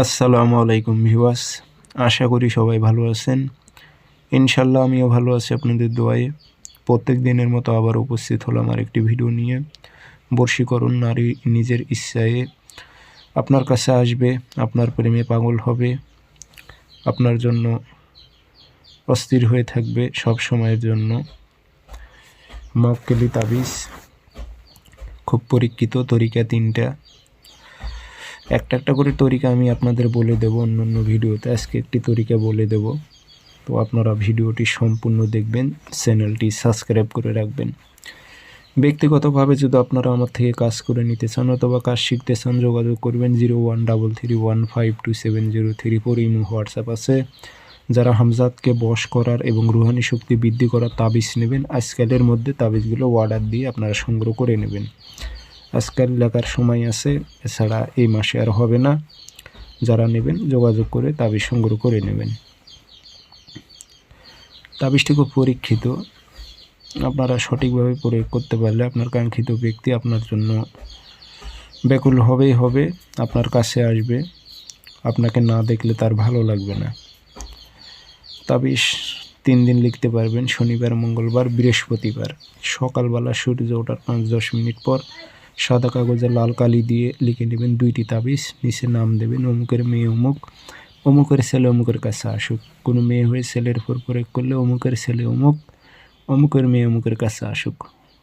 আসসালামু আলাইকুম ভিওয়াস আশা করি সবাই ভালো আছেন। ইনশাল্লাহ আমিও ভালো আছি আপনাদের দোয়ায়ে। প্রত্যেক দিনের মতো আবার উপস্থিত হলাম আর একটি ভিডিও নিয়ে। বর্ষীকরণ নারী নিজের ইচ্ছায়। আপনার কাছে আসবে, আপনার প্রেমে পাগল হবে। আপনার জন্য অস্থির হয়ে থাকবে সব সময়ের জন্য। মক্কেলি তাবিজ, খুব পরীক্ষিত তরিকা তিনটা। একটা একটা করে তরিকা আমি আপনাদের বলে দেব, অন্য অন্য ভিডিওতে আজকে একটি তরিকা বলে দেব। তো আপনারা ভিডিওটি সম্পূর্ণ দেখবেন, চ্যানেলটি সাবস্ক্রাইব করে রাখবেন। ব্যক্তিগতভাবে যদি আপনারা আমার থেকে কাজ করে নিতে চান অথবা কাজ শিখতে চান, যোগাযোগ করবেন zero one double three one five two seven zero three four, imo, WhatsApp আছে। যারা হামজাদকে বশ করার এবং রুহানি শক্তি বৃদ্ধি করার তাবিজ নেবেন, আজকালের মধ্যে তাবিজগুলো অর্ডার দিয়ে আপনারা সংগ্রহ করে নেবেন। আজকাল লেখার সময় আছে, এছাড়া এই মাসে আর হবে না। যারা নেবেন, যোগাযোগ করে তাবিজ সংগ্রহ করে নেবেন। তাবিজটি খুব পরীক্ষিত। আপনারা সঠিকভাবে প্রয়োগ করতে পারলে আপনার কাঙ্ক্ষিত ব্যক্তি আপনার জন্য ব্যাকুল হবেই হবে, আপনার কাছে আসবে। আপনাকে না দেখলে তার ভালো লাগবে না। তাবিজ তিন দিন লিখতে পারবেন, শনিবার, মঙ্গলবার, বৃহস্পতিবার। সকালবেলা সূর্য ওঠার পাঁচ দশ মিনিট পর সাদা কাগজে লাল কালি দিয়ে লিখে নেবেন দুইটি তাবিজ, নিচে নাম দেবেন অমুকের মেয়ে অমুক, অমুকের ছেলে অমুকের কাছে আসুক। কোনো মেয়ে হয়ে ছেলের উপর প্রয়োগ করলে অমুকের ছেলে অমুক, অমুকের মেয়ে অমুকের কাছে আসুক।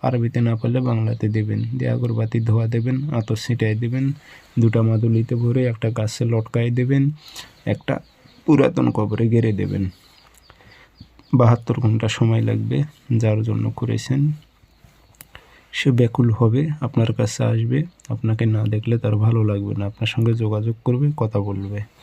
আরবিতে না পারলে বাংলাতে দেবেন। দিয়ে আগরবাতি ধোয়া দেবেন, আতর ছিটাই দেবেন, দুটা মাদুলিতে ভরে একটা গাছে লটকাই দেবেন, একটা পুরাতন কবরে গেড়ে দেবেন। বাহাত্তর ঘণ্টা সময় লাগবে যার জন্য করেছেন। সে ব্যাকুল হবে, আপনার কাছে আসবে। আপনাকে না দেখলে তার ভালো লাগবে না। আপনার সঙ্গে যোগাযোগ করবে, কথা বলবে।